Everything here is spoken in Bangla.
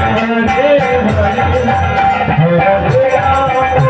Hare Hare